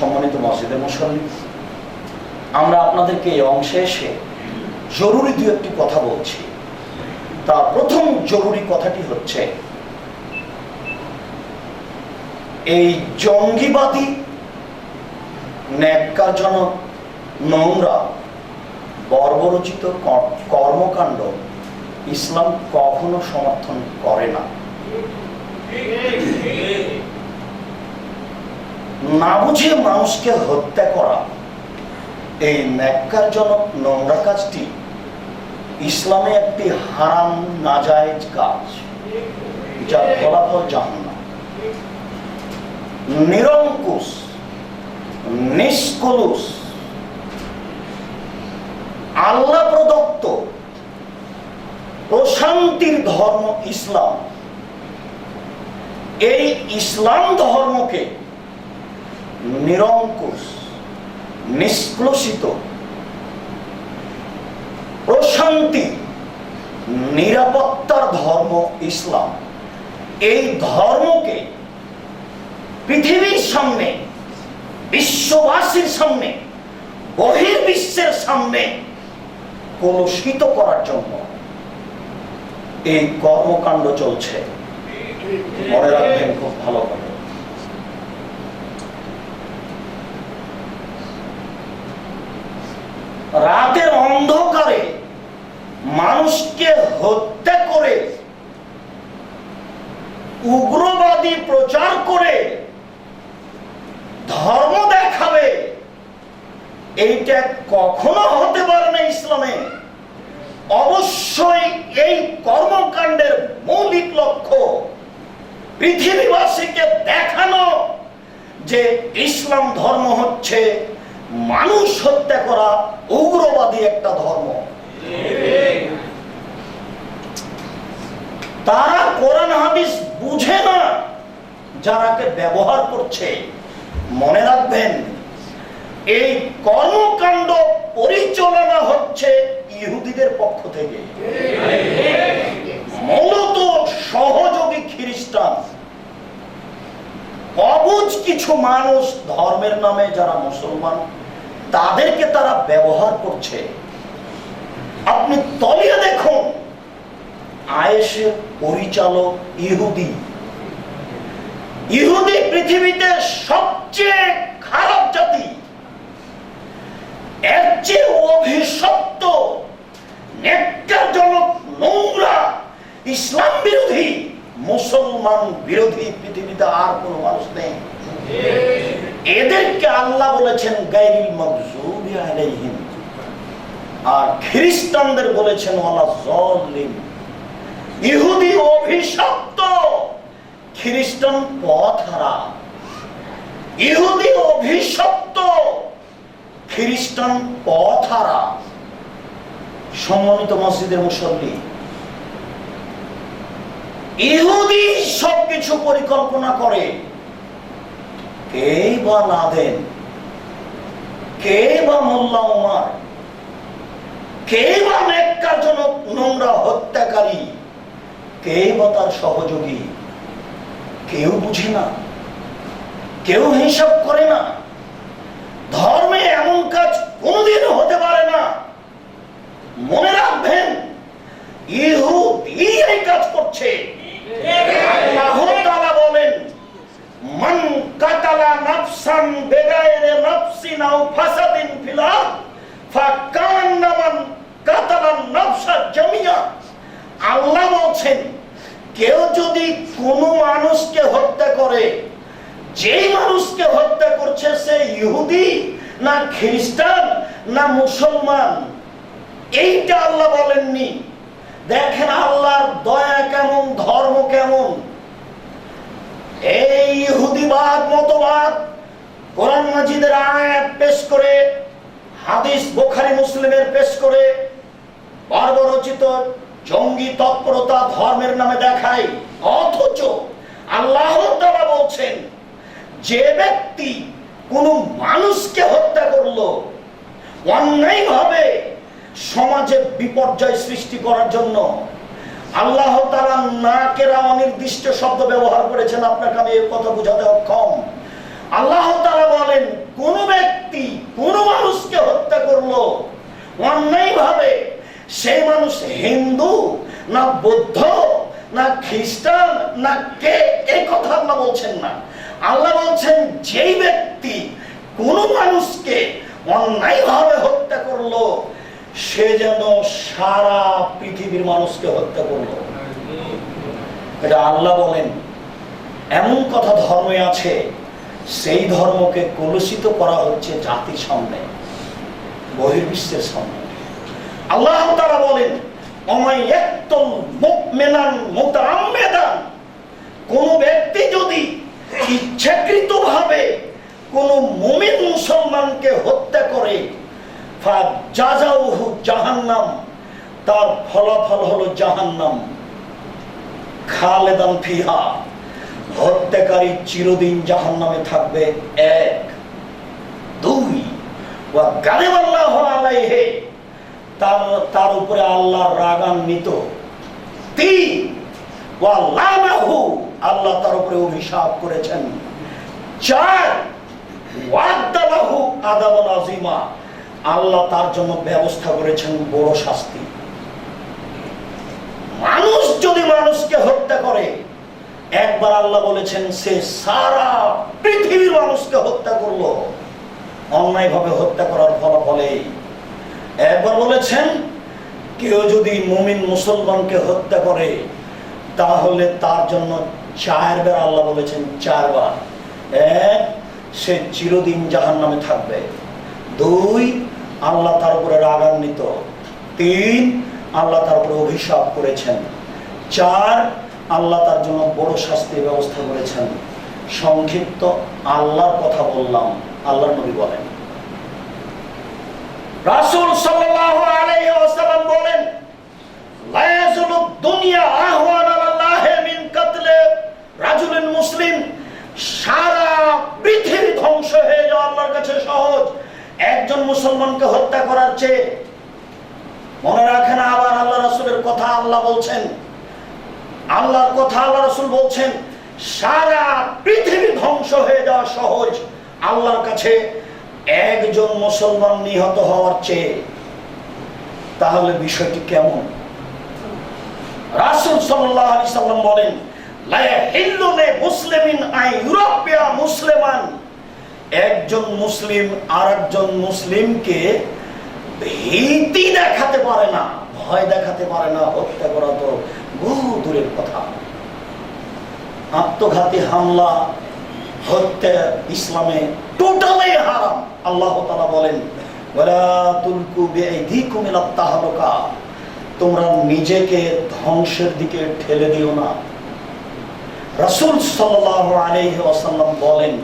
সম্মানিত মসজিদের মুসল্লি, আমরা আপনাদেরকে এই অংশে এসে জরুরি দু একটি কথা বলছি। তা প্রথম জরুরি কথাটি হচ্ছে, এই জঙ্গিবাদী, ন্যাক্কারজনক, নোংরা, বর্বরচিত কর্মকাণ্ড ইসলাম কখনো সমর্থন করে না। না বুঝে মানুষকে হত্যা করা। এই ন্যাক্কারজনক নোংরা কাজটি ইসলামে একটি হারাম, নাজায়েজ কাজ, যার ফলাফল জাহান্নাম। নিরঙ্কুশ, নিষ্কলুষ আল্লাহ প্রদত্ত প্রশান্তির ধর্ম ইসলাম। এই ইসলাম ধর্মকে নিরঙ্কুশ, নিষ্কলুষিত, প্রশান্তি, নিরাপত্তার ধর্ম ইসলাম। এই ধর্মকে পৃথিবীর সামনে, বিশ্ববাসীর সামনে, বহির্বিশ্বের সামনে কলুষিত করার জন্য এই কর্মকাণ্ড চলছে। মনে রাখবেন, খুব ভালো করে। রাতের অন্ধকারে মানুষকে হত্যা করে, উগ্রবাদী প্রচার করে ধর্ম দেখাবে, এইটা কখনো হতে পারে না ইসলামে। অবশ্যই এই কর্মকাণ্ডের মৌলিক লক্ষ্য পৃথিবীবাসীকে দেখানো যে ইসলাম ধর্ম হচ্ছে মানুষ হত্যা করা উগ্রবাদী একটা ধর্ম। তারা কোরআন, হাদিস বুঝে না যারাকে ব্যবহার করছে। মনে রাখবেন, এই কর্মকাণ্ড পরিচালনা হচ্ছে ইহুদিদের পক্ষ থেকে। মূলত সহযোগী খ্রিস্টান। অবুজ কিছু মানুষ ধর্মের নামে যারা মুসলমান। তাদেরকে তারা ব্যবহার করছে। আপনি তলিয়ে দেখুন আয়েসের পরিচালক ইহুদি। ইহুদি পৃথিবীতে সবচেয়ে খারাপ জাতি। এর চেয়ে অভিশপ্ত নোংরা, ইসলাম বিরোধী, মুসলমান বিরোধী পৃথিবীতে আর কোনো মানুষ নেই। এদেরকে আল্লাহ বলেছেন গাইরিল আলাইহিম। আর খ্রিস্টানদের বলেছেন, ওয়ালা জালিম ইহুদি অভিশপ্ত। খ্রিস্টান পথ হারা ইহুদি অভিশপ্ত। খ্রিস্টান পথ হারা সম্মানিত মসজিদের মুসল্লি, ইহুদি সবকিছু পরিকল্পনা করে কেই বা লাদেন? কে বা মোল্লা উমার কে বা নেককারজনক নোংরা হত্যাকারী? কে বা তার সহযোগী? কেউ বুঝে না। কেউ হিসাব করে না। ধর্মে এমন কাজ কোনোদিন হতে পারে না। মনে রাখবেন ইহুদি এই কাজ করছে। বলেন মান কাতালা নাফসান বেগাইরে নাফসিন আও ফাসাদিন ফিল আরদ, ফাকান্নামান কাতালা নাফসা জামিয়া। আল্লাহ বলছেন, কেউ যদি কোনো মানুষকে হত্যা করে, যেই মানুষকে হত্যা করছে সে ইহুদি না খ্রিস্টান না মুসলমান, এইটা আল্লাহ বলেননি। দেখেন আল্লাহর দয়া কেমন, ধর্ম কেমন। ইহুদিবাদ মতবাদ। কোরআন মাজিদের আয়াত পেশ করে, হাদিস বোখারি মুসলিমের পেশ করে বর্বরচিত জঙ্গি তৎপরতা ধর্মের নামে দেখায়। অথচ আল্লাহ তাআলা বলছেন, যে ব্যক্তি কোনো মানুষকে হত্যা করল, অন্যায়ভাবে সমাজে বিপর্যয় সৃষ্টি করার জন্য আল্লাহ তারা নাকেরা অনির্দিষ্ট শব্দ ব্যবহার করেছেন, আপনাকে আমি এর কথা বুঝাতে অক্ষম। আল্লাহ তারা বলেন, কোন ব্যক্তি কোন মানুষকে হত্যা করল অন্যায় ভাবে সেই মানুষ হিন্দু না বৌদ্ধ, না খ্রিস্টান, না কে এই কথা আল্লাহ বলছেন না। আল্লাহ বলছেন, যেই ব্যক্তি কোন মানুষকে অন্যায় ভাবে হত্যা করল সে যেন সারা পৃথিবীর মানুষকে হত্যা করল। এটা আল্লাহ বলেন, এমন কথা ধর্মে আছে, সেই ধর্মকে কলুষিত করা হচ্ছে জাতির সামনে, বহির্বিশ্বের সামনে। আল্লাহ তারা বলেন কোন ব্যক্তি যদি ইচ্ছাকৃত ভাবে কোন মুমিন মুসলমানকে হত্যা করে জাহান্নাম। তার ফলাফল হলো জাহান্নাম। খালেদান ফিহা। হত্যাকারী চিরদিন জাহান্নামে থাকবে এক, দুই তার তার উপরে আল্লাহ রাগান্বিত। তিন আল্লাহ তার উপরে অভিশাপ করেছেন। চার, ওয়াদ্দালাহু আদাবান আজিমা আল্লাহ তার জন্য ব্যবস্থা করেছেন বড় শাস্তি। মানুষ যদি মানুষকে হত্যা করে, একবার আল্লাহ বলেছেন, সে সারা পৃথিবীর মানুষকে হত্যা করল। অন্যায়ভাবে হত্যা করার ফলাফলে। একবার বলেছেন, কেউ যদি মুমিন মুসলমানকে হত্যা করে, তাহলে তার জন্য চারবার আল্লাহ বলেছেন চারবার এক, সে চিরদিন জাহান নামে থাকবে। দুই আল্লাহ তার উপরে রাগান্বিত। তিন, আল্লাহ তার উপরে অভিশাপ করেছেন। চার, আল্লাহ তার জন্য বড় শাস্তির ব্যবস্থা করেছেন। সংক্ষিপ্ত আল্লাহর কথা বললাম, আল্লাহর নবী বলেন। রাসূল সাল্লাল্লাহু আলাইহি ওয়াসাল্লাম বলেন দুনিয়া আহওয়ান আলাল্লাহ মিন কাতলে রাজুলিন মুসলিম। সারা পৃথিবী ধ্বংস হয়ে যাওয়া আল্লাহর কাছে সহজ। একজন মুসলমানকে হত্যা করার চেয়ে মনে রাখেন আবার আল্লাহ রাসূলের কথা আল্লাহ বলছেন। আল্লাহর কথা আল্লাহ রসুল বলছেন, সারা পৃথিবী ধ্বংস হয়ে যাওয়া সহজ। আল্লাহর কাছে একজন মুসলমান নিহত হওয়ার চেয়ে তাহলে বিষয়টি কেমন? রাসূল সাল্লাম বলেন মুসলিমিন আই ইউরোপিয়া মুসলিমান। একজন মুসলিম আরেকজন মুসলিমকে ভীতি দেখাতে পারে না, ভয় দেখাতে পারে না, হত্যা করা তো বহু দূরের কথা। আত্মঘাতী হামলা, হত্যা ইসলামে টোটালি হারাম, আল্লাহ তালা বলেন তোমরা নিজেকে ধ্বংসের দিকে ঠেলে দিও না। রাসূল আলাইহি ওয়াসাল্লাম বলেন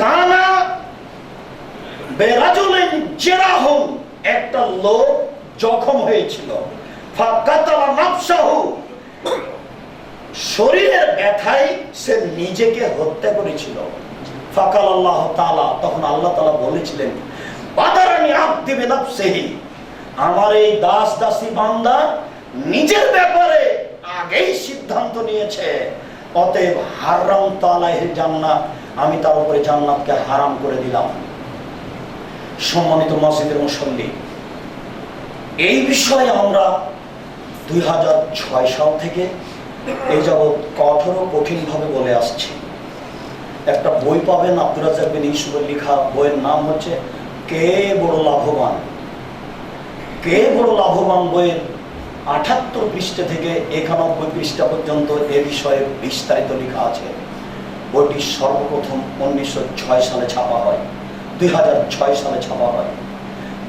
কানা বেরাজুলিন জেরাহুম একটা লোক জখম হয়েছিল। ফাকাতালা নাফসাহু, শরীরের ব্যথায় সে নিজেকে হত্যা করেছিল। ফাকাল আল্লাহ তাআলা, তখন আল্লাহ তাআলা বলেছিলেন, বাদারানি আব্দি বিনাফসিহি, আমার এই দাস দাসী বান্দা নিজের ব্যাপারে আগেই সিদ্ধান্ত নিয়েছে, অতএব হারাম তালাহের জান্নাত আমি তার উপরে জান্নাতকে হারাম করে দিলাম। সম্মানিত মসজিদের মুসল্লি, এই বিষয়ে আমরা দুই হাজার ছয় সাল থেকে এই যাবৎ কঠোর ও কঠিনভাবে বলে আসছি। একটা বই পাবেন আব্দুল রাজাক বিন লেখা বইয়ের নাম হচ্ছে কে বড় লাভবান? কে বড় লাভবান বইয়ের আঠাত্তর পৃষ্ঠা থেকে একানব্বই পৃষ্ঠা পর্যন্ত এ বিষয়ে বিস্তারিত লেখা আছে। বইটি সর্বপ্রথম উনিশশো ছয় সালে ছাপা হয়। দুই হাজার ছয় সালে ছাপা হয়।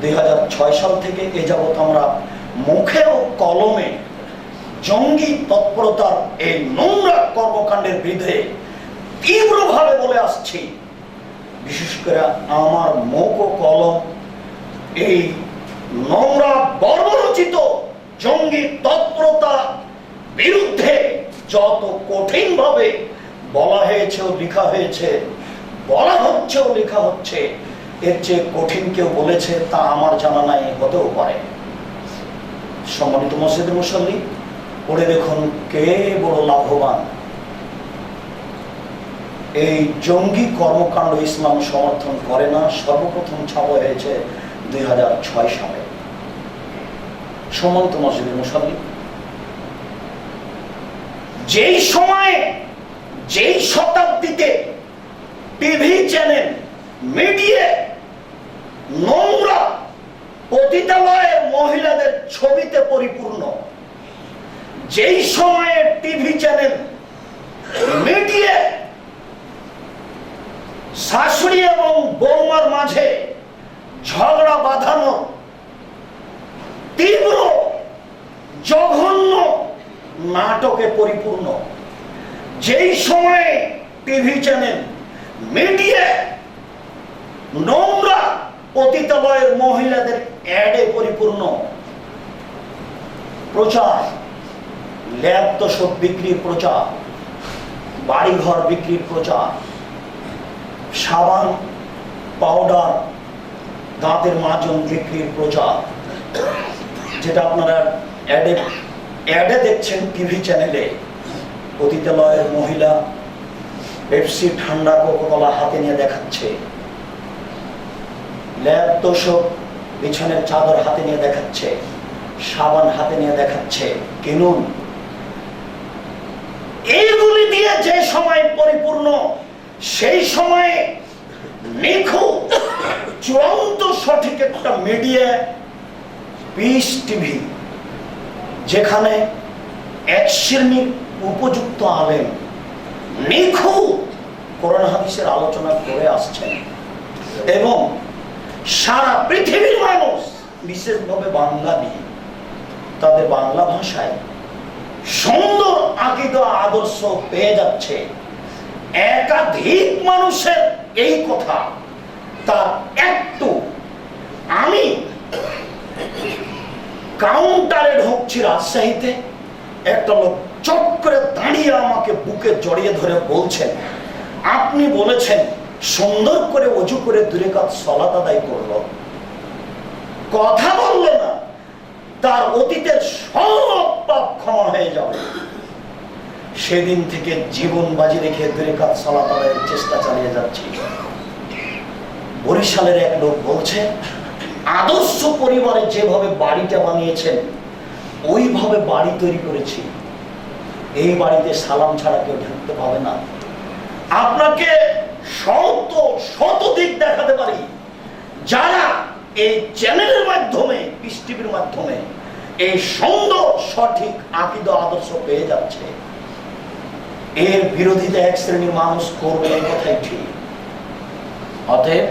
দুই হাজার ছয় সাল থেকে এ যাবৎ আমরা মুখে ও কলমে জঙ্গি তৎপরতার এই নোংরা কর্মকাণ্ডের বিরুদ্ধে তীব্রভাবে বলে আসছি। বিশেষ করে আমার মুখ ও কলম, এই নোংরা, বর্বরচিত জঙ্গি তৎপরতা বিরুদ্ধে যত কঠিন ভাবে বলা হয়েছে ও লেখা হয়েছে, বলা হচ্ছে ও লেখা হচ্ছে, এর চেয়ে কঠিন কেউ বলেছে তা আমার জানা নাই, হতেও পারে। সম্মানিত মসজিদ মুসল্লি, পড়ে দেখুন কে বড় লাভবান। এই জঙ্গি কর্মকাণ্ড ইসলাম সমর্থন করে না, সর্বপ্রথম ছাপা হয়েছে দুই হাজার ছয় সালে। সম্মানিত মসজিদের মুসল্লি, যেই সময়ে যেই শতাব্দীতে টিভি চ্যানেল মিডিয়া নোংরা পতিতালয়ের মহিলাদের ছবিতে পরিপূর্ণ। যেই সময়ে টিভি চ্যানেল মিডিয়া শাশুড়ি এবং বৌমার মাঝে ঝগড়া বাঁধানো, তীব্র, জঘন্য নাটকে পরিপূর্ণ। যেই সময়ে টিভি চ্যানেল, মিডিয়া, নোংরা পতিতালয়ের মহিলাদের অ্যাডে পরিপূর্ণ প্রচার, ল্যাব তোষক বিক্রির প্রচার, বাড়িঘর বিক্রির প্রচার, সাবান, পাউডার, দাঁতের মাজন বিক্রির প্রচার, যেটা আপনারা অ্যাডে অ্যাডে দেখছেন টিভি চ্যানেলে। পতিতালয়ের মহিলা পেপসি ঠান্ডা কোকোকলা হাতে নিয়ে দেখাচ্ছে। ল্যাব তোষক বিছানের চাদর হাতে নিয়ে দেখাচ্ছে। সাবান হাতে নিয়ে দেখাচ্ছে। কিনুন। এইগুলি দিয়ে যে সময় পরিপূর্ণ, সেই সময়ে নিখুঁত, চূড়ান্ত সঠিক একটা মিডিয়া পিস টিভি, যেখানে এক শ্রেণির উপযুক্ত আলেম নিখুঁত কোরআন হাদিসের আলোচনা করে আসছেন। এবং সারা পৃথিবীর মানুষ বিশেষভাবে বাঙালি, তাদের বাংলা ভাষায় সুন্দর আকিদ, আদর্শ পেয়ে যাচ্ছে। একাধিক মানুষের এই কথা, তার একটু, আমি কাউন্টারে ঢুকছি রাজশাহীতে, একটা লোক চট করে দাঁড়িয়ে আমাকে বুকে জড়িয়ে ধরে বলছেন, আপনি বলেছেন সুন্দর করে অজু করে দূরে কাজ সলাত আদায় করল কথা বলল না, তার অতীতের সব পাপ ক্ষমা হয়ে যাবে। সেদিন থেকে জীবন বাজি রেখে দূরে কাজ সলাত আদায়ের চেষ্টা চালিয়ে যাচ্ছি। বরিশালের এক লোক বলছে, আদর্শ পরিবারে যেভাবে বাড়িটা বানিয়েছেন, ওইভাবে বাড়ি তৈরি করেছি। বাড়িতে সালাম ছাড়া কেউ ঢুকতে পাবে না। আপনাকে শত শত দিক দেখাতে পারি। যারা এই চ্যানেলের মাধ্যমে পিস মাধ্যমে এই সুন্দর, সঠিক, আকিদ, আদর্শ পেয়ে যাচ্ছে, এর বিরোধিতা এক শ্রেণির মানুষ করবে এই কথাই ঠিক। অতএব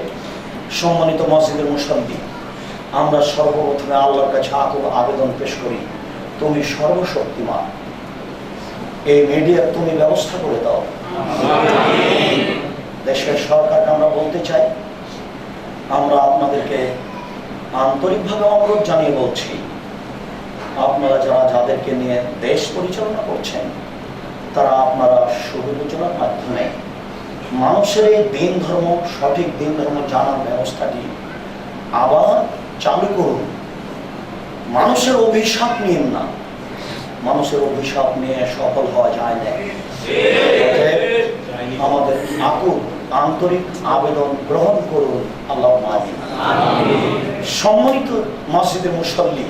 সম্মানিত মসজিদের মুসল্লি, আমরা সর্বপ্রথমে আল্লাহর কাছে আকুল আবেদন পেশ করি, তুমি সর্বশক্তিমান। এই মিডিয়া তুমি ব্যবস্থা করে দাও। দেশের সরকারকে আমরা বলতে চাই, আমরা আপনাদেরকে আন্তরিকভাবে অনুরোধ জানিয়ে বলছি, আপনারা যারা যাদেরকে নিয়ে দেশ পরিচালনা করছেন, তারা আপনারা সুবিবেচনার মাধ্যমে মানুষের এই দিন ধর্ম, সঠিক দিন ধর্ম জানার ব্যবস্থাটি আবার চালু করুন। মানুষের অভিশাপ নিন না। মানুষের অভিশাপ নিয়ে সফল হওয়া যায় না। আমাদের আকুল আন্তরিক আবেদন গ্রহণ করুন আল্লাহ সম্মানিত মসজিদের মুসল্লি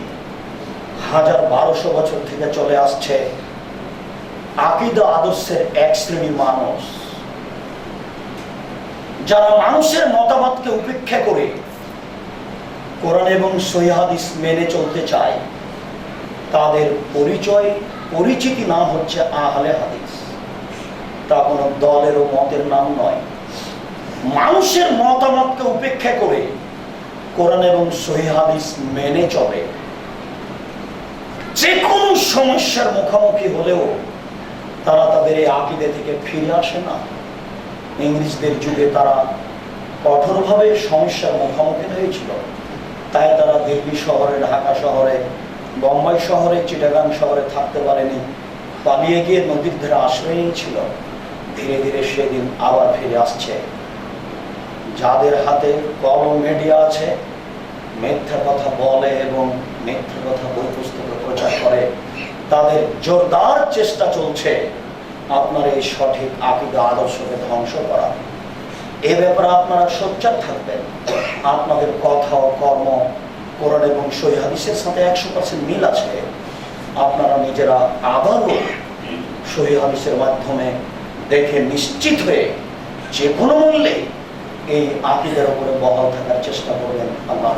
হাজার বারোশো বছর থেকে চলে আসছে আকিদা আদর্শের এক শ্রেণির মানুষ। যারা মানুষের মতামতকে উপেক্ষা করে কোরআন এবং সহিহাদিস মেনে চলতে চায় পরিচয়, পরিচিতি না হচ্ছে আহলে হাদিস। তা কোনো দলের ও মতের নাম নয়। মানুষের মতামতকে উপেক্ষা করে কোরআন এবং সহিহাদিস মেনে চলে। যে কোনো সমস্যার মুখোমুখি হলেও তারা তাদের এই আকিদে থেকে ফিরে আসে না। ইংরেজদের যুগে তারা কঠোরভাবে সমস্যার মুখোমুখি হয়েছিল। তাই তারা দিল্লি শহরে, ঢাকা শহরে বোম্বাই শহরে, চিটাগাং শহরে থাকতে পারেনি। পালিয়ে গিয়ে নদীর ধারে আশ্রয় ছিল। ধীরে ধীরে সেদিন আবার ফিরে আসছে। যাদের হাতে কলম মিডিয়া আছে, মিথ্যা কথা বলে এবং মিথ্যা কথা বই পুস্তকে প্রচার করে, তাদের জোরদার চেষ্টা চলছে আপনার এই সঠিক আকিদা আদর্শকে ধ্বংস করা। এ ব্যাপারে আপনারা সোচ্চার থাকবেন। আপনাদের কথা ও কর্ম কোরআন এবং সহি হাদিসের সাথে একশো পার্সেন্ট মিল আছে। আপনারা নিজেরা আবারও সহি হাদিসের মাধ্যমে দেখে নিশ্চিত হয়ে যে কোনো মূল্যে এই আকিদের উপরে বহাল থাকার চেষ্টা করবেন। আল্লাহ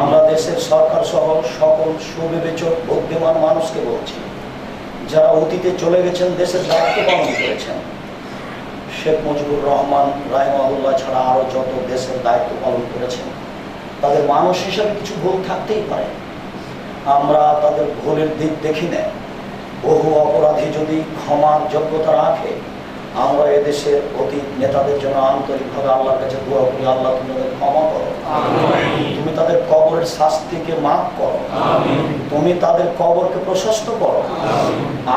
আমরা দেশের সরকার সহ সকল সুবিবেচক, বুদ্ধিমান মানুষকে বলছি, যারা অতীতে চলে গেছেন, দেশের দায়িত্ব পালন করেছেন শেখ মুজিবুর রহমান রায়মাহুল্লাহ ছাড়া আরও যত দেশের দায়িত্ব পালন করেছেন, তাদের মানুষ হিসাবে কিছু ভুল থাকতেই পারে। আমরা তাদের ভুলের দিক দেখি না। বহু অপরাধী যদি ক্ষমার যোগ্যতা রাখে আমরা এদেশের অতীত নেতাদের জন্য আন্তরিকভাবে আল্লাহর কাছে দোয়া করি আল্লাহ তুমি তাদের ক্ষমা করো। তুমি তাদের কবরের শাস্তিকে মাফ করো। তুমি তাদের কবরকে প্রশস্ত করো।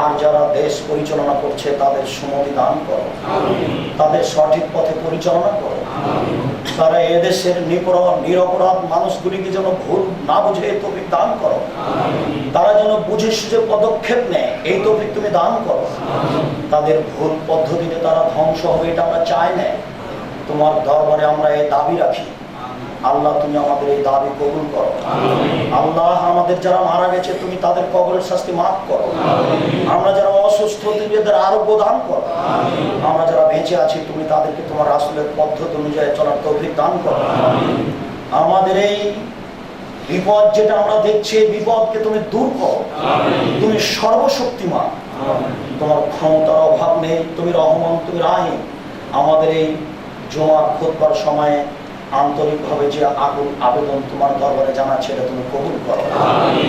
আর যারা দেশ পরিচালনা করছে তাদের সুমতি দান করো। তাদের সঠিক পথে পরিচালনা করো। তারা এদেশের নিপরণ নিরপরাধ মানুষগুলিকে যেন ভুল না বুঝে এই তফিক দান করো। তারা যেন বুঝে সুঝে পদক্ষেপ নেয় এই তফিক তুমি দান করো। তাদের ভুল পদ্ধতিতে তারা ধ্বংস হবে এটা আমরা চাই না। তোমার দরবারে আমরা এই দাবি রাখি। আল্লাহ তুমি আমাদের এই দাবি কবুল করো। আল্লাহ আমাদের যারা মারা গেছে তুমি তাদের কবরের শাস্তি মাফ করো। আমরা যারা অসুস্থ তুমি এদের আরোগ্য দান করো। আমরা যারা বেঁচে আছি তুমি তাদেরকে তোমার রাসুলের পদ্ধতি অনুযায়ী চলার তৌফিক দান করো। আমাদের এই বিপদ যেটা আমরা দেখছি বিপদকে তুমি দূর করো। তুমি সর্বশক্তিমান। তোমার ক্ষমতার অভাব নেই তুমি রহমান তুমি রাহিম। আমাদের এই জমা খোদবার সময়ে আন্তরিকভাবে যে আগুন আবেদন তোমার দরবারে জানা এটা তুমি কবুল করো।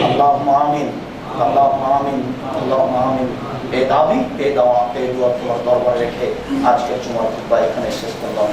আল্লাহ মামিন আল্লাহ মামিন আল্লাহ মামিন এ দাবি এ দাওয়া এই দোয়া তোমার দরবারে রেখে আজকের তোমার এখানে শেষ করলাম।